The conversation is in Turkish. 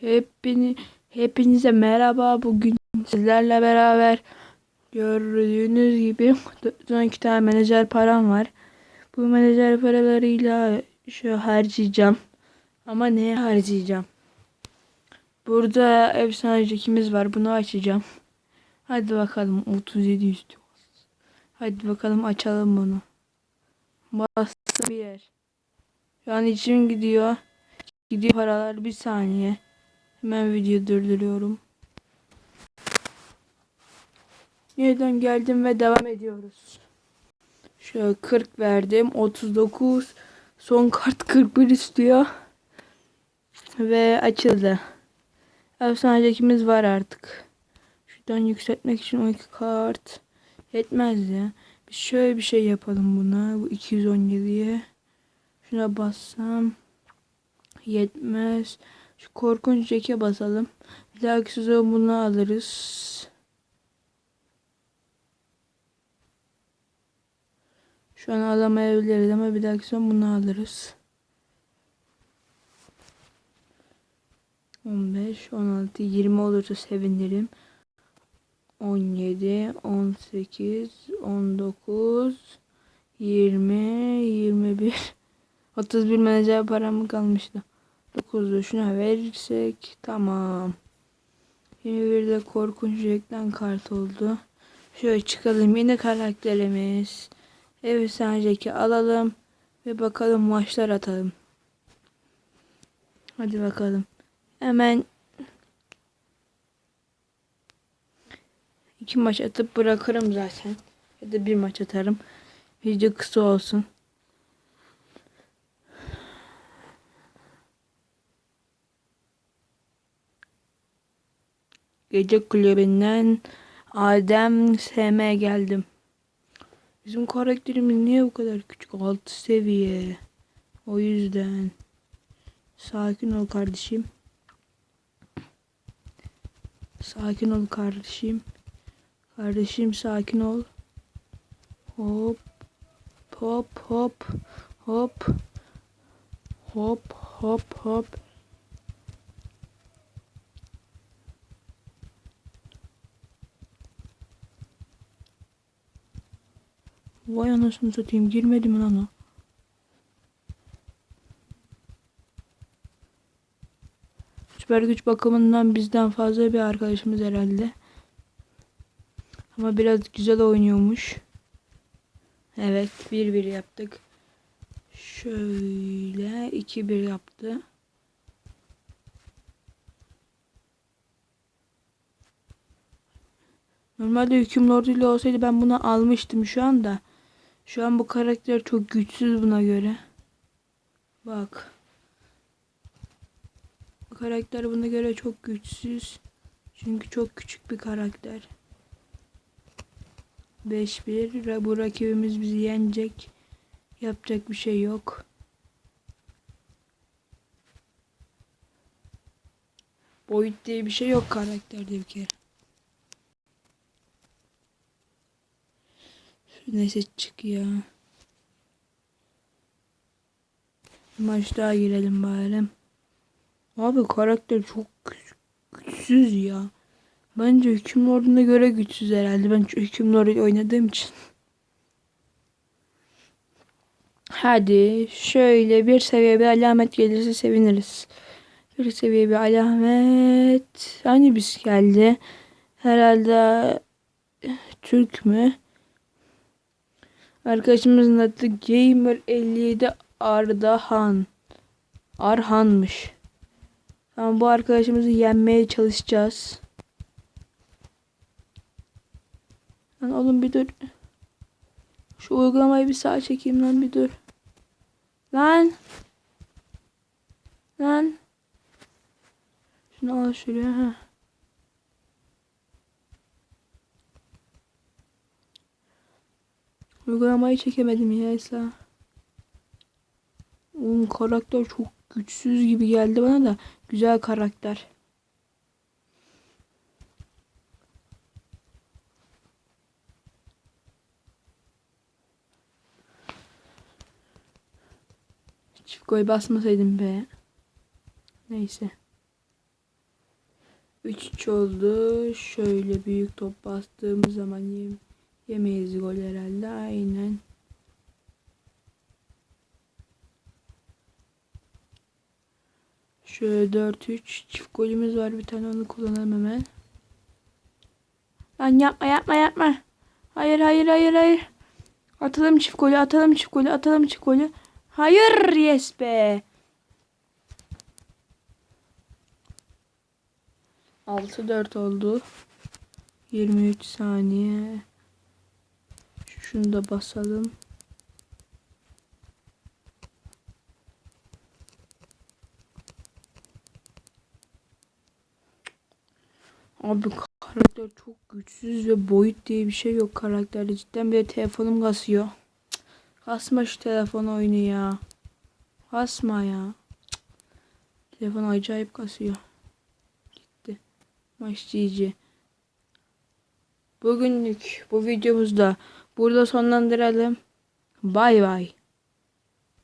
Hepini, hepinize merhaba. Bugün sizlerle beraber gördüğünüz gibi son iki tane menajer param var. Bu menajer paralarıyla şu harcayacağım. Ama neye harcayacağım? Burada efsane jackimiz var. Bunu açacağım. Hadi bakalım 37 istiyor. Hadi bakalım açalım bunu. Bastı bir yer. Şu an içim gidiyor. Gidiyor paralar bir saniye. Hemen video durduruyorum. Yeniden geldim ve devam ediyoruz. Şöyle 40 verdim. 39. Son kart 41 istiyor. Ve açıldı. Efsanecekimiz var artık. Şuradan yükseltmek için 12 kart. Yetmez ya. Biz şöyle bir şey yapalım buna. Bu 217'ye. Şuna bassam. Yetmez. Şu korkunç ceke basalım. Bir dahaki sezon bunu alırız. Şu an alamayabiliriz ama bir dahaki sezon bunu alırız. 15, 16, 20 olursa sevinirim. 17, 18, 19, 20, 21, 31 menajer param kalmıştı. 9'u şuna verirsek tamam. 21'de korkunç reklam kart oldu. Şöyle çıkalım yine karakterimiz. Efsaneceki alalım ve bakalım maçlar atalım. Hadi bakalım. Hemen iki maç atıp bırakırım zaten. Ya da bir maç atarım. Video kısa olsun. Gece kulübünden Adem SM geldim. Bizim karakterimiz niye bu kadar küçük? 6 seviye. O yüzden. Sakin ol kardeşim. Sakin ol kardeşim. Kardeşim sakin ol. Hop. Hop hop. Hop. Hop hop hop. Vay anasını satayım girmedi mi lan o? Süper güç bakımından bizden fazla bir arkadaşımız herhalde. Ama biraz güzel oynuyormuş. Evet 1-1 yaptık. Şöyle 2-1 yaptı. Normalde hüküm lorduyla olsaydı ben bunu almıştım şu anda. Şu an bu karakter çok güçsüz buna göre. Bak. Bu karakter buna göre çok güçsüz. Çünkü çok küçük bir karakter. 5-1. Bu rakibimiz bizi yenecek. Yapacak bir şey yok. Boyut diye bir şey yok karakterde bir kere. Neyse çık ya. Maç daha girelim bari. Abi karakter çok güçsüz ya. Bence hüküm lorduna göre güçsüz herhalde. Ben hüküm lordu oynadığım için. Hadi şöyle bir seviye bir alamet gelirse seviniriz. Bir seviye bir alamet. Hani biz geldi? Herhalde Türk mü? Arkadaşımızın adı Gamer 57 Ardahan. Arhan'mış. Tamam bu arkadaşımızı yenmeye çalışacağız. Lan oğlum bir dur. Şu uygulamayı bir sağa çekeyim lan bir dur. Lan. Lan. Şunu al şuraya. ha. Uygulamayı çekemedim ya Esra. Oğlum karakter çok güçsüz gibi geldi bana da güzel karakter. Çift gol basmasaydım be. Neyse. 3-3 oldu. Şöyle büyük top bastığımız zaman yem yemeyiz gol herhalde. Aynen. Şöyle 4-3 çift golümüz var. Bir tane onu kullanalım hemen. Lan yapma yapma yapma. Hayır hayır hayır hayır. Atalım çift golü atalım çift golü atalım çift golü. Hayır yes be. 6-4 oldu. 23 saniye. Şunu da basalım. Abi karakter çok güçsüz ve boyut diye bir şey yok karakterde. Cidden bir de telefonum kasıyor. Kasma şu telefon oyunu ya. Kasma ya. Telefon acayip kasıyor. Gitti. GG. Bugünlük bu videomuzda burada sonlandıralım. Bay bay.